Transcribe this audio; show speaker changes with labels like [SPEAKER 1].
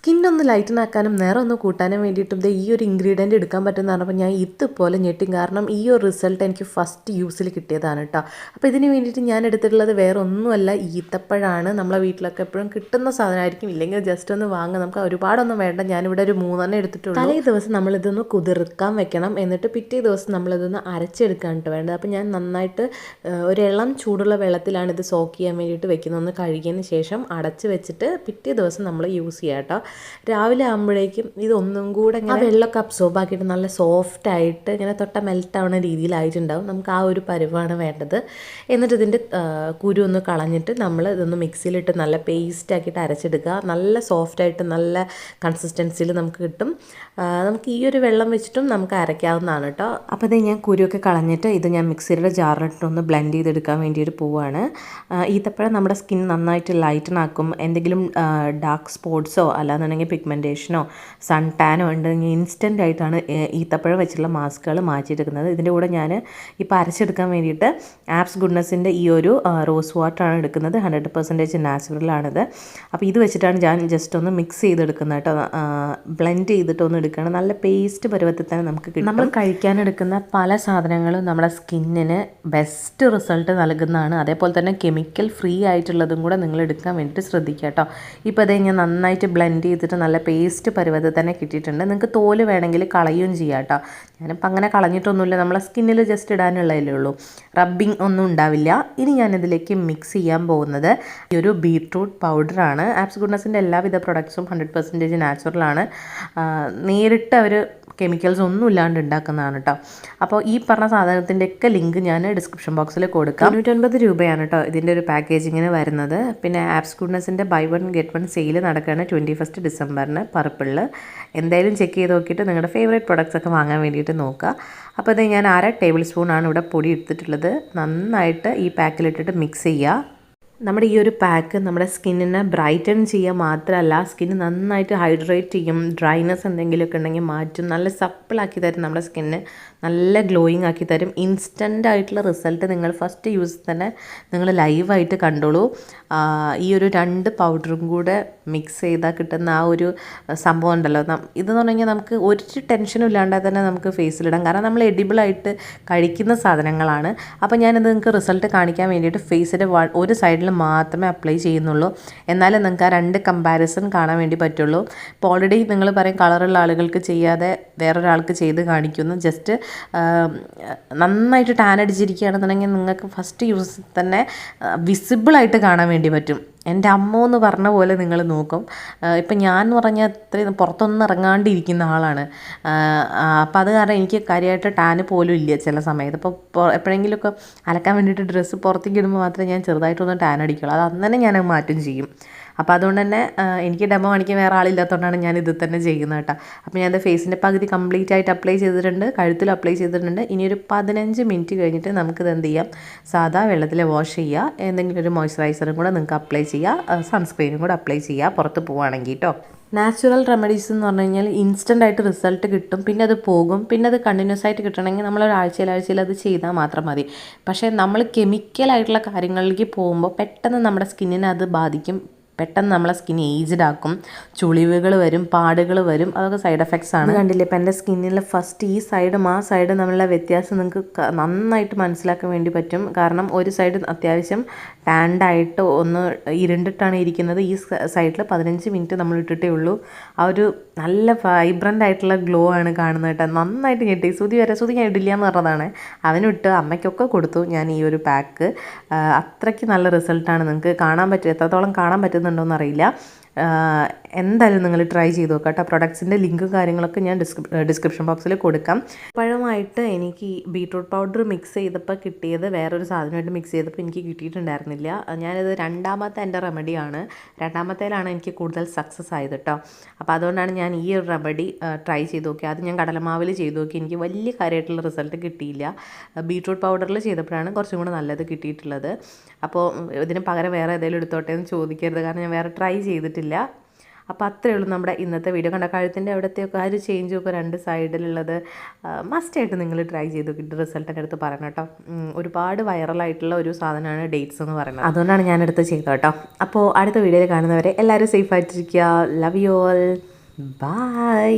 [SPEAKER 1] സ്കിന്നൊന്ന് lighten ആക്കാനും നിറം ഒന്ന് കൂട്ടാനും വേണ്ടിയിട്ടും ഈ ഒരു ഇൻഗ്രീഡിയന്റ് എടുക്കാൻ പറ്റുമെന്ന് പറഞ്ഞപ്പോൾ ഞാൻ ഇതുപോലെ ഞെട്ടി കാരണം ഈ ഒരു റിസൾട്ട് എനിക്ക് ഫസ്റ്റ് യൂസിൽ കിട്ടിയതാണ് കേട്ടോ അപ്പോൾ ഇതിന് വേണ്ടിയിട്ട് ഞാൻ എടുത്തിട്ടുള്ളത് വേറെ ഒന്നുമല്ല ഈത്തപ്പഴമാണ് നമ്മളെ വീട്ടിലൊക്കെ എപ്പോഴും കിട്ടുന്ന സാധനമായിരിക്കും. ഇല്ലെങ്കിൽ ജസ്റ്റ് ഒന്ന് വാങ്ങാം. നമുക്ക് ഒരുപാടൊന്നും വേണ്ട. ഞാനിവിടെ ഒരു മൂന്നെണ്ണം എടുത്തിട്ടുള്ളൂ. തലേ ദിവസം നമ്മളിതൊന്ന് കുതിർക്കാൻ വെക്കണം. എന്നിട്ട് പിറ്റേ ദിവസം നമ്മളിതൊന്ന് അരച്ചെടുക്കാൻ കേട്ടോ വേണ്ടത്. അപ്പോൾ ഞാൻ നന്നായിട്ട് ഒരു ഇളം ചൂടുള്ള വെള്ളത്തിലാണ് ഇത് സോക്ക് ചെയ്യാൻ വേണ്ടിയിട്ട് വെക്കുന്നത്. ഒന്ന് കഴുകിയതിന് ശേഷം അടച്ച് വെച്ചിട്ട് പിറ്റേ ദിവസം നമ്മൾ യൂസ് ചെയ്യാം കേട്ടോ രാവിലെ ആകുമ്പോഴേക്കും ഇതൊന്നും കൂടെ ഇങ്ങനെ വെള്ളമൊക്കെ അബ്സോർബ് ആക്കിയിട്ട് നല്ല സോഫ്റ്റ് ആയിട്ട് ഇങ്ങനെ തൊട്ട മെൽറ്റ് ആവുന്ന രീതിയിലായിട്ടുണ്ടാവും. നമുക്ക് ആ ഒരു പരുവാണ് വേണ്ടത്. എന്നിട്ട് ഇതിന്റെ കുരു ഒന്ന് കളഞ്ഞിട്ട് നമ്മൾ ഇതൊന്ന് മിക്സിയിലിട്ട് നല്ല പേസ്റ്റ് ആക്കിയിട്ട് അരച്ചെടുക്കുക. നല്ല സോഫ്റ്റ് ആയിട്ട് നല്ല കൺസിസ്റ്റൻസിയിൽ നമുക്ക് കിട്ടും. നമുക്ക് ഈ ഒരു വെള്ളം വെച്ചിട്ടും നമുക്ക് അരയ്ക്കാവുന്നതാണ് കേട്ടോ. അപ്പോൾ ഇത് ഞാൻ കുരുവൊക്കെ കളഞ്ഞിട്ട് ഇത് ഞാൻ മിക്സിയുടെ ജാറിലിട്ടൊന്ന് ബ്ലെൻഡ് ചെയ്തെടുക്കാൻ വേണ്ടിയിട്ട് പോവുകയാണ് പൂവാണ് ഈത്തപ്പഴം നമ്മുടെ സ്കിൻ നന്നായിട്ട് ലൈറ്റൺ ആക്കും. എന്തെങ്കിലും ഡാർക്ക് സ്പോട്ട്സോ അല്ലാന്നുണ്ടെങ്കിൽ പിഗ്മെന്റേഷനോ സൺ ടാനോ ഉണ്ടെങ്കിൽ ഇൻസ്റ്റന്റ് ആയിട്ടാണ് ഈത്തപ്പഴം വെച്ചുള്ള മാസ്കുകൾ മാറ്റിയെടുക്കുന്നത്. ഇതിന്റെ കൂടെ ഞാൻ ഇപ്പോൾ അരച്ചെടുക്കാൻ വേണ്ടിയിട്ട് ആപ്സ് ഗുഡ്നസിന്റെ ഈ ഒരു റോസ് വാട്ടറാണ് എടുക്കുന്നത്. ഹൺഡ്രഡ് പെർസെന്റേജ് നാച്ചുറലാണിത് അപ്പോൾ ഇത് വെച്ചിട്ടാണ് ഞാൻ ജസ്റ്റ് ഒന്ന് മിക്സ് ചെയ്തെടുക്കുന്നത് കേട്ടോ. ബ്ലെൻഡ് ചെയ്തിട്ട് ഒന്ന് നല്ല പേസ്റ്റ് പരുവത്തിൽ തന്നെ നമുക്ക് കിട്ടും. നമ്മൾ കഴിക്കാനെടുക്കുന്ന പല സാധനങ്ങളും നമ്മുടെ സ്കിന്നിന് ബെസ്റ്റ് റിസൾട്ട് നൽകുന്നതാണ്. അതേപോലെ തന്നെ കെമിക്കൽ ഫ്രീ ആയിട്ടുള്ളതും കൂടെ നിങ്ങൾ എടുക്കാൻ വേണ്ടിയിട്ട് ശ്രദ്ധിക്കുക കേട്ടോ. ഇപ്പോൾ അതേ ഞാൻ നന്നായിട്ട് ബ്ലെൻഡ് ചെയ്തിട്ട് നല്ല പേസ്റ്റ് പരുവത്തിൽ തന്നെ കിട്ടിയിട്ടുണ്ട്. നിങ്ങൾക്ക് തോൽ വേണമെങ്കിൽ കളയുകയും ചെയ്യാം കേട്ടോ ഞാനിപ്പോൾ അങ്ങനെ കളഞ്ഞിട്ടൊന്നുമില്ല. നമ്മളെ സ്കിന്നിൽ ജസ്റ്റ് ഇടാനുള്ളതല്ലേ ഉള്ളൂ. റബ്ബിങ് ഒന്നും ഉണ്ടാവില്ല. ഇനി ഞാനിതിലേക്ക് മിക്സ് ചെയ്യാൻ പോകുന്നത് ഈ ഒരു ബീട്രൂട്ട് പൗഡറാണ് ആപ്സ് ഗുഡ്നസിന്റെ എല്ലാവിധ പ്രൊഡക്ട്സും ഹൺഡ്രഡ് പെർസെന്റേജ് നാച്ചുറലാണ് നേരിട്ട് അവർ കെമിക്കൽസ് ഒന്നും ഇല്ലാണ്ട് ഉണ്ടാക്കുന്നതാണ് കേട്ടോ അപ്പോൾ ഈ പറഞ്ഞ സാധനത്തിന്റെ ഒക്കെ ലിങ്ക് ഞാൻ ഡിസ്ക്രിപ്ഷൻ ബോക്സിൽ കൊടുക്കാം. തൊണ്ണൂറ്റൊൻപത് രൂപയാണ് കേട്ടോ ഇതിന്റെ ഒരു പാക്കേജിങ്ങിന് വരുന്നത്. പിന്നെ apps ഗുഡ്നസിന്റെ buy one get one sale നടക്കുകയാണ് ട്വന്റി ഫസ്റ്റ് ഡിസംബറിന് പർപ്പിളിൽ എന്തായാലും ചെക്ക് ചെയ്ത് നോക്കിയിട്ട് നിങ്ങളുടെ ഫേവറേറ്റ് പ്രൊഡക്ട്സ് ഒക്കെ വാങ്ങാൻ വേണ്ടിയിട്ട് നോക്കുക. അപ്പോൾ ഇത് ഞാൻ അര ടേബിൾ സ്പൂണാണ് ഇവിടെ പൊടി എടുത്തിട്ടുള്ളത്. നന്നായിട്ട് ഈ പാക്കിലിട്ടിട്ട് മിക്സ് ചെയ്യുക. നമ്മുടെ ഈ ഒരു പാക്ക് നമ്മുടെ സ്കിന്നിനെ ബ്രൈറ്റൺ ചെയ്യുക മാത്രമല്ല സ്കിന്ന് നന്നായിട്ട് ഹൈഡ്രേറ്റ് ചെയ്യും ഡ്രൈനെസ് എന്തെങ്കിലുമൊക്കെ ഉണ്ടെങ്കിൽ മാറ്റും നല്ല സപ്പിളാക്കി തരും നമ്മുടെ സ്കിന്നിന് നല്ല ഗ്ലോയിങ് ആക്കി തരും. ഇൻസ്റ്റന്റ് ആയിട്ടുള്ള റിസൾട്ട് നിങ്ങൾ ഫസ്റ്റ് യൂസ് തന്നെ നിങ്ങൾ ലൈവായിട്ട് കണ്ടോളൂ. ഈ ഒരു രണ്ട് പൗഡറും കൂടെ മിക്സ് ചെയ്താൽ കിട്ടുന്ന ആ ഒരു സംഭവം ഉണ്ടല്ലോ. ഇതെന്ന് പറഞ്ഞു കഴിഞ്ഞാൽ നമുക്ക് ഒരു ടെൻഷനും ഇല്ലാണ്ട് തന്നെ നമുക്ക് ഫേസിലിടാം കാരണം നമ്മൾ എഡിബിളായിട്ട് കഴിക്കുന്ന സാധനങ്ങളാണ്. അപ്പോൾ ഞാനിത് നിങ്ങൾക്ക് റിസൾട്ട് കാണിക്കാൻ വേണ്ടിയിട്ട് ഫേസിന്റെ ഒരു സൈഡിൽ മാത്രമേ അപ്ലൈ ചെയ്യുന്നുള്ളൂ. എന്നാലും നിങ്ങൾക്ക് ആ രണ്ട് കമ്പാരിസൺ കാണാൻ വേണ്ടി പറ്റുള്ളൂ. ഇപ്പോൾ ഓൾറെഡി നിങ്ങൾ പറയും കളറുള്ള ആളുകൾക്ക് ചെയ്യാതെ വേറൊരാൾക്ക് ചെയ്ത് കാണിക്കുന്നു. ജസ്റ്റ് നന്നായിട്ട് ടാൻ അടിച്ചിരിക്കുകയാണെന്നുണ്ടെങ്കിൽ നിങ്ങൾക്ക് ഫസ്റ്റ് യൂസ് തന്നെ വിസിബിളായിട്ട് കാണാൻ വേണ്ടി പറ്റും. എന്റെ അമ്മ എന്ന് പറഞ്ഞ പോലെ നിങ്ങൾ നോക്കും. ഇപ്പം ഞാൻ എന്ന് പറഞ്ഞാൽ അത്രയും പുറത്തൊന്നും ഇറങ്ങാണ്ടിരിക്കുന്ന ആളാണ്. അപ്പം അത് കാരണം എനിക്ക് കാര്യമായിട്ട് ടാന് പോലും ഇല്ല ചില സമയത്ത്. ഇപ്പോൾ എപ്പോഴെങ്കിലുമൊക്കെ അലക്കാൻ വേണ്ടിയിട്ട് ഡ്രസ്സ് പുറത്തേക്ക് ഇടുമ്പോൾ മാത്രമേ ഞാൻ ചെറുതായിട്ടൊന്ന് ടാൻ അടിക്കുള്ളൂ. അത് അന്നേരം ഞാൻ മാറ്റം ചെയ്യും. അപ്പോൾ അതുകൊണ്ട് തന്നെ എനിക്ക് ഡെമോ കാണിക്കാൻ വേറെ ആളില്ലാത്തതുകൊണ്ടാണ് ഞാൻ ഇത് തന്നെ ചെയ്യുന്നത് കേട്ടോ. അപ്പോൾ ഞാൻ ഫേസിന്റെ പകുതി കംപ്ലീറ്റ് ആയിട്ട് അപ്ലൈ ചെയ്തിട്ടുണ്ട് കഴുത്തിൽ അപ്ലൈ ചെയ്തിട്ടുണ്ട്. ഇനി ഒരു പതിനഞ്ച് മിനിറ്റ് കഴിഞ്ഞിട്ട് നമുക്കിത് എന്ത് ചെയ്യാം? സാധാ വെള്ളത്തിൽ വാഷ് ചെയ്യുക എന്തെങ്കിലും ഒരു മോയ്സ്ചറൈസറും കൂടെ നിങ്ങൾക്ക് അപ്ലൈ ചെയ്യുക സൺസ്ക്രീനും കൂടെ അപ്ലൈ ചെയ്യുക പുറത്ത് പോവുകയാണെങ്കിൽ കേട്ടോ നാച്ചുറൽ റെമഡീസ് എന്ന് പറഞ്ഞു കഴിഞ്ഞാൽ ഇൻസ്റ്റന്റ് ആയിട്ട് റിസൾട്ട് കിട്ടും. പിന്നെ അത് പോകും. പിന്നെ അത് കണ്ടിന്യൂസ് ആയിട്ട് കിട്ടണമെങ്കിൽ നമ്മൾ ഒരാഴ്ചയിൽ ആഴ്ചയിൽ അത് ചെയ്താൽ മാത്രം മതി. പക്ഷേ നമ്മൾ കെമിക്കലായിട്ടുള്ള കാര്യങ്ങളിലേക്ക് പോകുമ്പോൾ പെട്ടെന്ന് നമ്മുടെ സ്കിന്നിനെ അത് ബാധിക്കും. പെട്ടെന്ന് നമ്മളെ സ്കിൻ ഏജ്ഡ് ആക്കും. ചുളിവുകൾ വരും പാടുകൾ വരും അതൊക്കെ സൈഡ് എഫക്ട്സ് ആണ്. കണ്ടില്ലേ? ഇപ്പം എന്റെ സ്കിന്നിലെ ഫസ്റ്റ് ഈ സൈഡും ആ സൈഡും തമ്മിലുള്ള വ്യത്യാസം നിങ്ങൾക്ക് നന്നായിട്ട് മനസ്സിലാക്കാൻ വേണ്ടി പറ്റും. കാരണം ഒരു സൈഡ് അത്യാവശ്യം ടാൻഡായിട്ട് ഒന്ന് ഇരുണ്ടിട്ടാണ് ഇരിക്കുന്നത്. ഈ സൈഡിൽ പതിനഞ്ച് മിനിറ്റ് നമ്മൾ ഇട്ടിട്ടേ ഉള്ളൂ. ആ ഒരു നല്ല വൈബ്രന്റ് ആയിട്ടുള്ള ഗ്ലോ ആണ് കാണുന്നത് കേട്ടോ. നന്നായിട്ട് ഞെട്ടി. സുതി വരെ സുതി ഞാൻ ഇടില്ല എന്ന് പറഞ്ഞതാണ്. അവനിട്ട് അമ്മയ്ക്കൊക്കെ കൊടുത്തു ഞാൻ ഈ ഒരു പാക്ക് അത്രയ്ക്ക് നല്ല റിസൾട്ടാണ് നിങ്ങൾക്ക് കാണാൻ പറ്റും എത്രത്തോളം കാണാൻ പറ്റുന്നുണ്ടോയെന്ന് അറിയില്ല ആഹ് എന്തായാലും നിങ്ങൾ ട്രൈ ചെയ്ത് നോക്കാം കേട്ടോ. പ്രൊഡക്ട്സിന്റെ ലിങ്കും കാര്യങ്ങളൊക്കെ ഞാൻ ഡിസ്ക്രിപ് ഡിസ്ക്രിപ്ഷൻ ബോക്സിൽ കൊടുക്കാം. പഴമായിട്ട് എനിക്ക് ബീട്രൂട്ട് പൗഡർ മിക്സ് ചെയ്തപ്പോൾ കിട്ടിയത് വേറൊരു സാധനമായിട്ട് മിക്സ് ചെയ്തപ്പോൾ എനിക്ക് കിട്ടിയിട്ടുണ്ടായിരുന്നില്ല. ഞാനിത് രണ്ടാമത്തെ എന്റെ റെമഡിയാണ് രണ്ടാമത്തേലാണ് എനിക്ക് കൂടുതൽ സക്സസ് ആയത് കേട്ടോ. അപ്പോൾ അതുകൊണ്ടാണ് ഞാൻ ഈ ഒരു റെമഡി ട്രൈ ചെയ്ത് നോക്കി. അത് ഞാൻ കടലമാവിൽ ചെയ്ത് നോക്കി. എനിക്ക് വലിയ കാര്യമായിട്ടുള്ള റിസൾട്ട് കിട്ടിയില്ല. ബീട്രൂട്ട് പൗഡറിൽ ചെയ്തപ്പോഴാണ് കുറച്ചും കൂടെ നല്ലത് കിട്ടിയിട്ടുള്ളത്. അപ്പോൾ ഇതിന് പകരം വേറെ ഏതെങ്കിലും എടുത്തോട്ടെ എന്ന് ചോദിക്കരുത്. കാരണം ഞാൻ വേറെ ട്രൈ ചെയ്തിട്ടില്ല അപ്പോൾ അത്രയേ ഉള്ളൂ നമ്മുടെ ഇന്നത്തെ വീഡിയോ. കണ്ട കഴുത്തിന്റെ അവിടുത്തെയൊക്കെ ആ ഒരു ചേഞ്ചും ഒക്കെ രണ്ട് സൈഡിലുള്ളത് മസ്റ്റായിട്ട് നിങ്ങൾ ട്രൈ ചെയ്ത് നോക്കിയിട്ട് റിസൾട്ടൊക്കെ എടുത്ത് പറയണം കേട്ടോ. ഒരുപാട് വൈറലായിട്ടുള്ള ഒരു സാധനമാണ് ഡേറ്റ്സ് എന്ന് പറയുന്നത്. അതുകൊണ്ടാണ് ഞാനെടുത്ത് ചെയ്തത് കേട്ടോ. അപ്പോൾ അടുത്ത വീഡിയോയിൽ കാണുന്നവരെ എല്ലാവരും സേഫായിട്ടിരിക്കുക ലവ് യു ഓൾ ബൈ